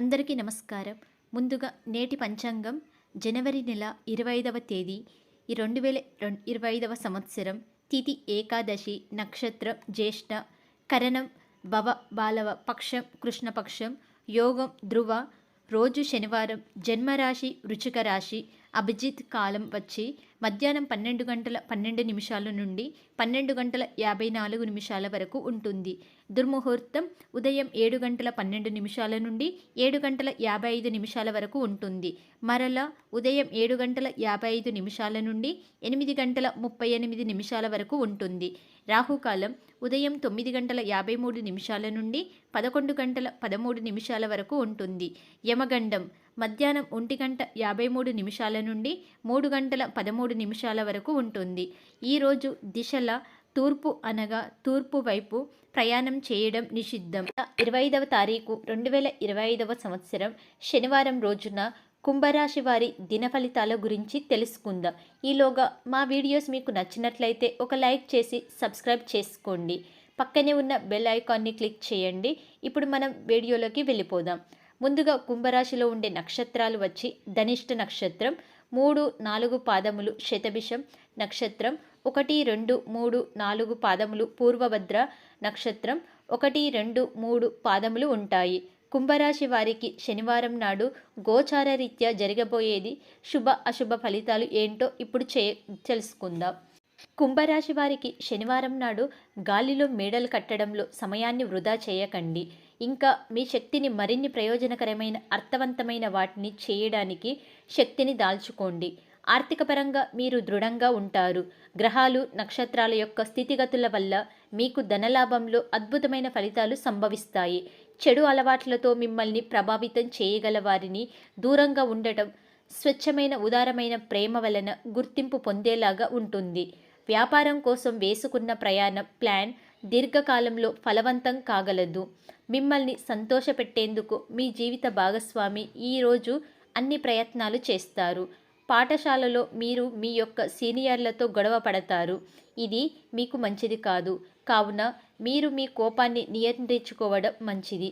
అందరికీ నమస్కారం. ముందుగా నేటి పంచాంగం జనవరి నెల ఇరవై ఐదవ తేదీ ఈ రెండు వేల ఇరవై ఐదవ సంవత్సరం. తిథి ఏకాదశి నక్షత్రం జ్యేష్ఠ కరణం భవ బాలవ పక్షం కృష్ణపక్షం యోగం ధ్రువ రోజు శనివారం జన్మరాశి వృచిక రాశి అభిజిత్ కాలం వచ్చి మధ్యాహ్నం పన్నెండు గంటల పన్నెండు నిమిషాల నుండి పన్నెండు గంటల యాభై నాలుగు నిమిషాల వరకు ఉంటుంది. దుర్ముహూర్తం ఉదయం ఏడు గంటల పన్నెండు నిమిషాల నుండి ఏడు గంటల యాభై ఐదు నిమిషాల వరకు ఉంటుంది. మరలా ఉదయం ఏడు గంటల యాభై ఐదు నిమిషాల నుండి ఎనిమిది గంటల ముప్పై ఎనిమిది నిమిషాల వరకు ఉంటుంది. రాహుకాలం ఉదయం తొమ్మిది గంటల యాభై మూడు నిమిషాల నుండి పదకొండు గంటల పదమూడు నిమిషాల వరకు ఉంటుంది. యమగండం మధ్యాహ్నం ఒంటి గంట యాభై మూడు నిమిషాల నుండి మూడు గంటల పదమూడు నిమిషాల వరకు ఉంటుంది. ఈరోజు దిశల తూర్పు అనగా తూర్పు వైపు ప్రయాణం చేయడం నిషిద్ధం. ఇరవై ఐదవ తారీఖు రెండు వేల ఇరవై ఐదవ సంవత్సరం శనివారం రోజున కుంభరాశి వారి దిన ఫలితాల గురించి తెలుసుకుందాం. ఈలోగా మా వీడియోస్ మీకు నచ్చినట్లయితే ఒక లైక్ చేసి సబ్స్క్రైబ్ చేసుకోండి. పక్కనే ఉన్న బెల్ ఐకాన్ని క్లిక్ చేయండి. ఇప్పుడు మనం వీడియోలోకి వెళ్ళిపోదాం. ముందుగా కుంభరాశిలో ఉండే నక్షత్రాలు వచ్చి ధనిష్ట నక్షత్రం మూడు నాలుగు పాదములు శతభిషం నక్షత్రం ఒకటి రెండు మూడు నాలుగు పాదములు పూర్వభద్ర నక్షత్రం ఒకటి రెండు మూడు పాదములు ఉంటాయి. కుంభరాశి వారికి శనివారం నాడు గోచార రీత్యా జరగబోయేది శుభ అశుభ ఫలితాలు ఏంటో ఇప్పుడు చే తెలుసుకుందాం. కుంభరాశి వారికి శనివారం నాడు గాలిలో మేడలు కట్టడంలో సమయాన్ని వృధా చేయకండి. ఇంకా మీ శక్తిని మరిన్ని ప్రయోజనకరమైన అర్థవంతమైన వాటిని చేయడానికి శక్తిని దాల్చుకోండి. ఆర్థికపరంగా మీరు దృఢంగా ఉంటారు. గ్రహాలు నక్షత్రాల యొక్క స్థితిగతుల వల్ల మీకు ధనలాభంలో అద్భుతమైన ఫలితాలు సంభవిస్తాయి. చెడు అలవాట్లతో మిమ్మల్ని ప్రభావితం చేయగల వారిని దూరంగా ఉండటం స్వచ్ఛమైన ఉదారమైన ప్రేమ వలన గుర్తింపు పొందేలాగా ఉంటుంది. వ్యాపారం కోసం వేసుకున్న ప్రయాణ ప్లాన్ దీర్ఘకాలంలో ఫలవంతం కాగలదు. మిమ్మల్ని సంతోషపెట్టేందుకు మీ జీవిత భాగస్వామి ఈరోజు అన్ని ప్రయత్నాలు చేస్తారు. పాఠశాలలో మీరు మీ యొక్క సీనియర్లతో గొడవ పడతారు. ఇది మీకు మంచిది కాదు. కావున మీరు మీ కోపాన్ని నియంత్రించుకోవడం మంచిది.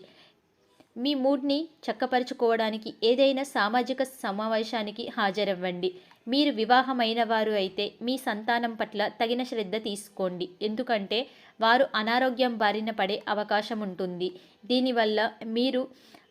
మీ మూడ్ని చక్కపరుచుకోవడానికి ఏదైనా సామాజిక సమావేశానికి హాజరవ్వండి. మీరు వివాహమైన వారు అయితే మీ సంతానం పట్ల తగిన శ్రద్ధ తీసుకోండి. ఎందుకంటే వారు అనారోగ్యం బారిన పడే అవకాశం ఉంటుంది. దీనివల్ల మీరు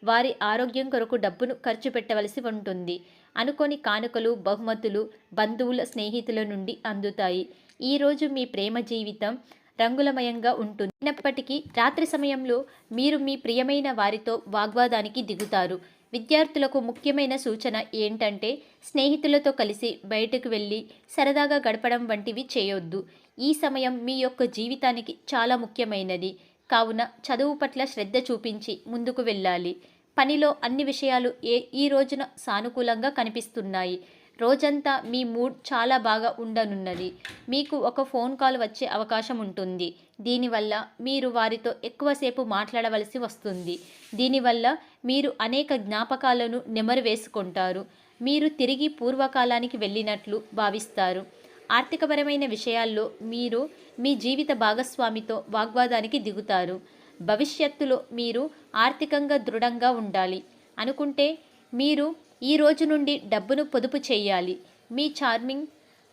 వారి ఆరోగ్యం కొరకు డబ్బును ఖర్చు పెట్టవలసి ఉంటుంది. అనుకోని కానుకలు బహుమతులు బంధువుల స్నేహితుల నుండి అందుతాయి. ఈరోజు మీ ప్రేమ జీవితం రంగులమయంగా ఉంటుంది. అయినప్పటికీ రాత్రి సమయంలో మీరు మీ ప్రియమైన వారితో వాగ్వాదానికి దిగుతారు. విద్యార్థులకు ముఖ్యమైన సూచన ఏంటంటే స్నేహితులతో కలిసి బయటకు వెళ్ళి సరదాగా గడపడం వంటివి చేయొద్దు. ఈ సమయం మీ యొక్క జీవితానికి చాలా ముఖ్యమైనది. కావున చదువు పట్ల శ్రద్ధ చూపించి ముందుకు వెళ్ళాలి. పనిలో అన్ని విషయాలు ఏ ఈ రోజున సానుకూలంగా కనిపిస్తున్నాయి. రోజంతా మీ మూడ్ చాలా బాగా ఉండనున్నది. మీకు ఒక ఫోన్ కాల్ వచ్చే అవకాశం ఉంటుంది. దీనివల్ల మీరు వారితో ఎక్కువసేపు మాట్లాడవలసి వస్తుంది. దీనివల్ల మీరు అనేక జ్ఞాపకాలను నెమరు వేసుకుంటారు. మీరు తిరిగి పూర్వకాలానికి వెళ్ళినట్లు భావిస్తారు. ఆర్థికపరమైన విషయాల్లో మీరు మీ జీవిత భాగస్వామితో వాగ్వాదానికి దిగుతారు. భవిష్యత్తులో మీరు ఆర్థికంగా దృఢంగా ఉండాలి. అనుకుంటే మీరు ఈ రోజు నుండి డబ్బును పొదుపు చేయాలి. మీ చార్మింగ్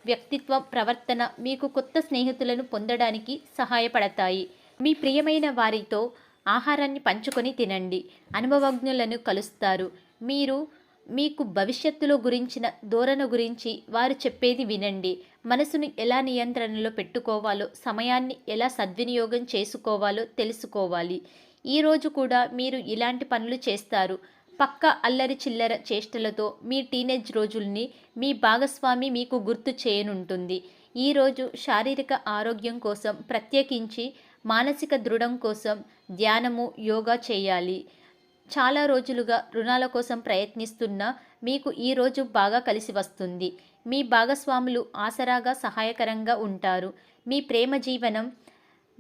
వ్యక్తిత్వం ప్రవర్తన మీకు కొత్త స్నేహితులను పొందడానికి సహాయపడతాయి. మీ ప్రియమైన వారితో ఆహారాన్ని పంచుకొని తినండి. అనుభవజ్ఞులను కలుస్తారు. మీరు మీకు భవిష్యత్తులో గురించిన ధోరణ గురించి వారు చెప్పేది వినండి. మనసును ఎలా నియంత్రణలో పెట్టుకోవాలో సమయాన్ని ఎలా సద్వినియోగం చేసుకోవాలో తెలుసుకోవాలి. ఈరోజు కూడా మీరు ఇలాంటి పనులు చేస్తారు. పక్క అల్లరి చిల్లర చేష్టలతో మీ టీనేజ్ రోజుల్ని మీ భాగస్వామి మీకు గుర్తు చేయనుంటుంది. ఈరోజు శారీరక ఆరోగ్యం కోసం ప్రత్యేకించి మానసిక దృఢం కోసం ధ్యానము యోగా చేయాలి. చాలా రోజులుగా రుణాల కోసం ప్రయత్నిస్తున్నా మీకు ఈరోజు బాగా కలిసి వస్తుంది. మీ భాగస్వాములు ఆసరాగా సహాయకరంగా ఉంటారు. మీ ప్రేమ జీవనం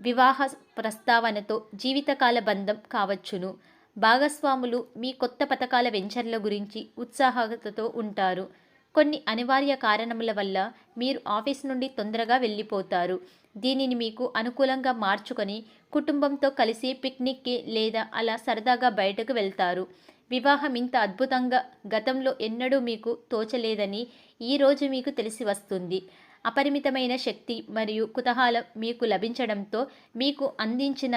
వివాహ ప్రస్తావనతో జీవితకాల బంధం కావచ్చును. భాగస్వాములు మీ కొత్త పథకాల వెంచర్ల గురించి ఉత్సాహతతో ఉంటారు. కొన్ని అనివార్య కారణముల వల్ల మీరు ఆఫీస్ నుండి తొందరగా వెళ్ళిపోతారు. దీనిని మీకు అనుకూలంగా మార్చుకొని కుటుంబంతో కలిసి పిక్నిక్కి లేదా అలా సరదాగా బయటకు వెళ్తారు. వివాహం ఇంత అద్భుతంగా గతంలో ఎన్నడూ మీకు తోచలేదని ఈరోజు మీకు తెలిసి వస్తుంది. అపరిమితమైన శక్తి మరియు కుతహాలం మీకు లభించడంతో మీకు అందించిన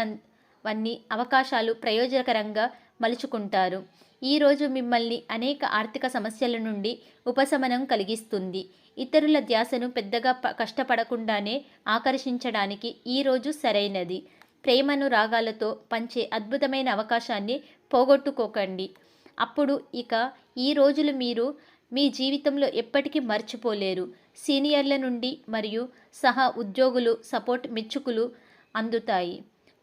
వన్నీ అవకాశాలు ప్రయోజనకరంగా మలుచుకుంటారు. ఈరోజు మిమ్మల్ని అనేక ఆర్థిక సమస్యల నుండి ఉపశమనం కలిగిస్తుంది. ఇతరుల ధ్యాసను పెద్దగా ప కష్టపడకుండానే ఆకర్షించడానికి ఈరోజు సరైనది. ప్రేమను రాగాలతో పంచే అద్భుతమైన అవకాశాన్ని పోగొట్టుకోకండి. అప్పుడు ఇక ఈ రోజులు మీరు మీ జీవితంలో ఎప్పటికీ మర్చిపోలేరు. సీనియర్ల నుండి మరియు సహా ఉద్యోగులు సపోర్ట్ మెచ్చుకులు అందుతాయి.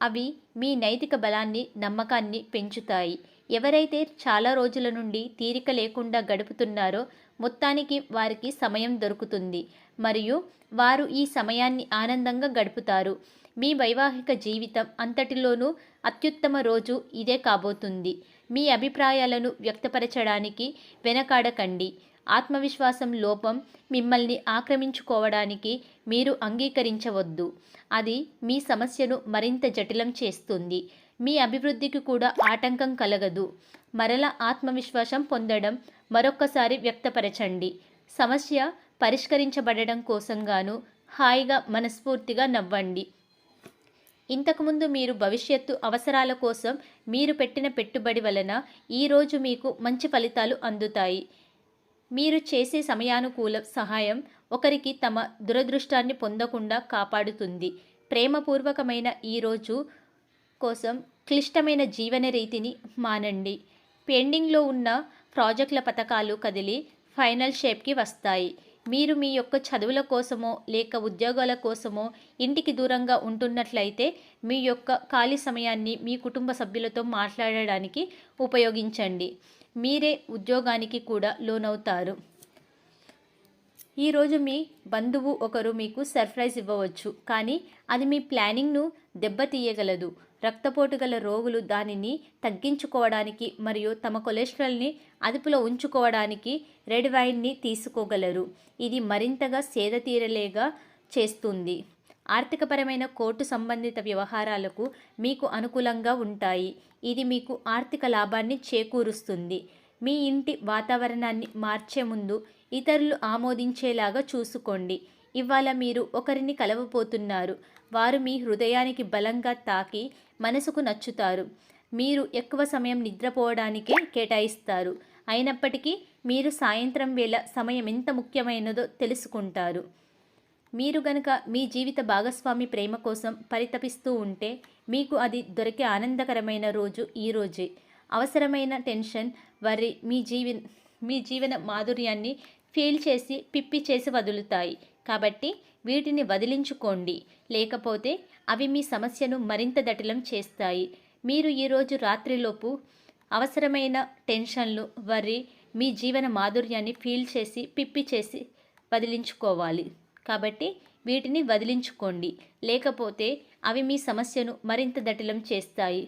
అవి మీ నైతిక బలాన్ని నమ్మకాన్ని పెంచుతాయి. ఎవరైతే చాలా రోజుల నుండి తీరిక లేకుండా గడుపుతున్నారో మొత్తానికి వారికి సమయం దొరుకుతుంది. మరియు వారు ఈ సమయాన్ని ఆనందంగా గడుపుతారు. మీ వైవాహిక జీవితం అంతటిలోనూ అత్యుత్తమ రోజు ఇదే కాబోతుంది. మీ అభిప్రాయాలను వ్యక్తపరచడానికి వెనకాడకండి. ఆత్మవిశ్వాసం లోపం మిమ్మల్ని ఆక్రమించుకోవడానికి మీరు అంగీకరించవద్దు. అది మీ సమస్యను మరింత జటిలం చేస్తుంది. మీ అభివృద్ధికి కూడా ఆటంకం కలగదు. మరల ఆత్మవిశ్వాసం పొందడం మరొక్కసారి వ్యక్తపరచండి. సమస్య పరిష్కరించబడడం కోసంగాను హాయిగా మనస్ఫూర్తిగా నవ్వండి. ఇంతకుముందు మీరు భవిష్యత్తు అవసరాల కోసం మీరు పెట్టిన పెట్టుబడి వలన ఈరోజు మీకు మంచి ఫలితాలు అందుతాయి. మీరు చేసే సమయానుకూల సహాయం ఒకరికి తమ దురదృష్టాన్ని పొందకుండా కాపాడుతుంది. ప్రేమపూర్వకమైన ఈరోజు కోసం క్లిష్టమైన జీవన రీతిని మానండి. పెండింగ్లో ఉన్న ప్రాజెక్టుల పథకాలు కదిలి ఫైనల్ షేప్కి వస్తాయి. మీరు మీ యొక్క చదువుల కోసమో లేక ఉద్యోగాల కోసమో ఇంటికి దూరంగా ఉంటున్నట్లయితే మీ యొక్క ఖాళీ సమయాన్ని మీ కుటుంబ సభ్యులతో మాట్లాడడానికి ఉపయోగించండి. మీరే ఉద్యోగానికి కూడా లోనవుతారు. ఈరోజు మీ బంధువు ఒకరు మీకు సర్ప్రైజ్ ఇవ్వవచ్చు. కానీ అది మీ ప్లానింగ్ను దెబ్బతీయగలదు. రక్తపోటు గల రోగులు దానిని తగ్గించుకోవడానికి మరియు తమ కొలెస్ట్రాల్ని అదుపులో ఉంచుకోవడానికి రెడ్ వైన్ని తీసుకోగలరు. ఇది మరింతగా సేద తీరలేగా చేస్తుంది. ఆర్థికపరమైన కోర్టు సంబంధిత వ్యవహారాలకు మీకు అనుకూలంగా ఉంటాయి. ఇది మీకు ఆర్థిక లాభాన్ని చేకూరుస్తుంది. మీ ఇంటి వాతావరణాన్ని మార్చే ముందు ఇతరులు ఆమోదించేలాగా చూసుకోండి. ఇవాళ మీరు ఒకరిని కలవబోతున్నారు. వారు మీ హృదయానికి బలంగా తాకి మనసుకు నచ్చుతారు. మీరు ఎక్కువ సమయం నిద్రపోవడానికే కేటాయిస్తారు. అయినప్పటికీ మీరు సాయంత్రం వేళ సమయం ఎంత ముఖ్యమైనదో తెలుసుకుంటారు. మీరు గనుక మీ జీవిత భాగస్వామి ప్రేమ కోసం పరితపిస్తూ ఉంటే మీకు అది దొరికే ఆనందకరమైన రోజు ఈ రోజే. అవసరమైన టెన్షన్ వరి మీ జీవి మీ జీవన మాధుర్యాన్ని ఫీల్ చేసి పిప్పి చేసి వదులుతాయి. కాబట్టి వీటిని వదిలించుకోండి. లేకపోతే అవి మీ సమస్యను మరింత దటిలం చేస్తాయి. మీరు ఈరోజు రాత్రిలోపు అవసరమైన టెన్షన్లు వరి మీ జీవన మాధుర్యాన్ని ఫీల్ చేసి పిప్పి చేసి వదిలించుకోవాలి. కాబట్టి వీటిని వదిలించుకోండి. లేకపోతే అవి మీ సమస్యను మరింత దటిలం చేస్తాయి.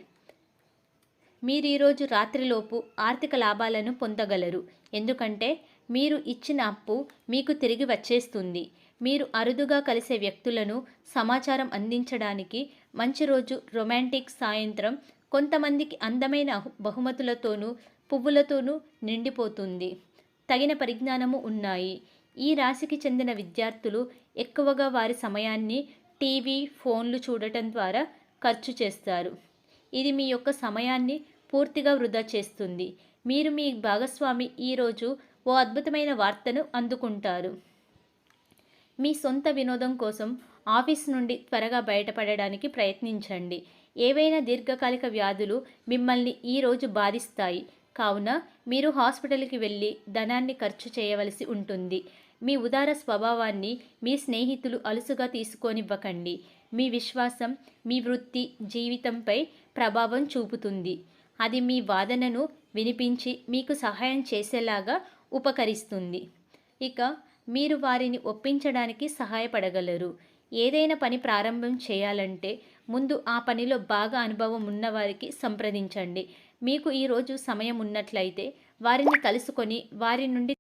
మీరు ఈరోజు రాత్రిలోపు ఆర్థిక లాభాలను పొందగలరు. ఎందుకంటే మీరు ఇచ్చిన అప్పు మీకు తిరిగి వచ్చేస్తుంది. మీరు అరుదుగా కలిసే వ్యక్తులను సమాచారం అందించడానికి మంచి రోజు రొమాంటిక్ సాయంత్రం కొంతమందికి అందమైన బహుమతులతోనూ పువ్వులతోనూ నిండిపోతుంది. తగిన పరిజ్ఞానము ఉన్నాయి. ఈ రాశికి చెందిన విద్యార్థులు ఎక్కువగా వారి సమయాన్ని టీవీ ఫోన్లు చూడటం ద్వారా ఖర్చు చేస్తారు. ఇది మీ యొక్క సమయాన్ని పూర్తిగా వృధా చేస్తుంది. మీరు మీ భాగస్వామి ఈరోజు ఓ అద్భుతమైన వార్తను అందుకుంటారు. మీ సొంత వినోదం కోసం ఆఫీస్ నుండి త్వరగా బయటపడడానికి ప్రయత్నించండి. ఏవైనా దీర్ఘకాలిక వ్యాధులు మిమ్మల్ని ఈరోజు బాధిస్తాయి. కావున మీరు హాస్పిటల్కి వెళ్ళి ధనాన్ని ఖర్చు చేయవలసి ఉంటుంది. మీ ఉదార స్వభావాన్ని మీ స్నేహితులు అలుసుగా తీసుకోనివ్వకండి. మీ విశ్వాసం మీ వృత్తి జీవితంపై ప్రభావం చూపుతుంది. అది మీ వాదనను వినిపించి మీకు సహాయం చేసేలాగా ఉపకరిస్తుంది. ఇక మీరు వారిని ఒప్పించడానికి సహాయపడగలరు. ఏదైనా పని ప్రారంభం చేయాలంటే ముందు ఆ పనిలో బాగా అనుభవం ఉన్నవారికి సంప్రదించండి. మీకు ఈరోజు సమయం ఉన్నట్లయితే వారిని కలుసుకొని వారి నుండి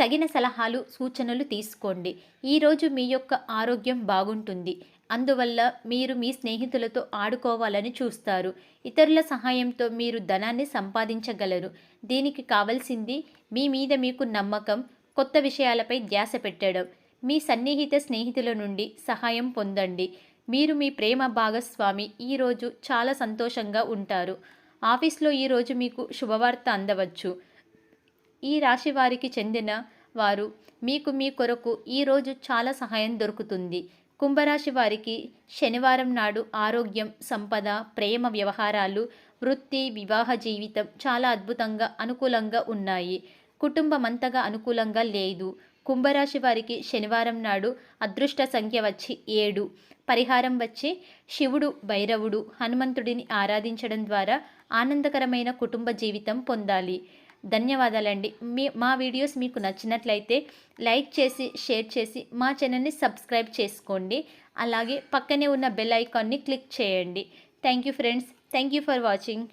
తగిన సలహాలు సూచనలు తీసుకోండి. ఈరోజు మీ యొక్క ఆరోగ్యం బాగుంటుంది. అందువల్ల మీరు మీ స్నేహితులతో ఆడుకోవాలని చూస్తారు. ఇతరుల సహాయంతో మీరు ధనాన్ని సంపాదించగలరు. దీనికి కావలసింది మీ మీద మీకు నమ్మకం కొత్త విషయాలపై ధ్యాస పెట్టడం. మీ సన్నిహిత స్నేహితుల నుండి సహాయం పొందండి. మీరు మీ ప్రేమ భాగస్వామి. ఈరోజు చాలా సంతోషంగా ఉంటారు. ఆఫీస్లో ఈరోజు మీకు శుభవార్త అందవచ్చు. ఈ రాశి వారికి చెందిన వారు మీకు మీ కొరకు ఈరోజు చాలా సహాయం దొరుకుతుంది. కుంభరాశి వారికి శనివారం నాడు ఆరోగ్యం సంపద ప్రేమ వ్యవహారాలు వృత్తి వివాహ జీవితం చాలా అద్భుతంగా అనుకూలంగా ఉన్నాయి. కుటుంబం అంతగా అనుకూలంగా లేదు. కుంభరాశి వారికి శనివారం నాడు అదృష్ట సంఖ్య వచ్చి ఏడు. పరిహారం వచ్చి శివుడు భైరవుడు హనుమంతుడిని ఆరాధించడం ద్వారా ఆనందకరమైన కుటుంబ జీవితం పొందాలి. ధన్యవాదాలండి. మీ మా వీడియోస్ మీకు నచ్చినట్లయితే లైక్ చేసి షేర్ చేసి మా ఛానల్ని సబ్స్క్రైబ్ చేసుకోండి. అలాగే పక్కనే ఉన్న బెల్ ఐకాన్ని క్లిక్ చేయండి. Thank you friends. Thank you for watching.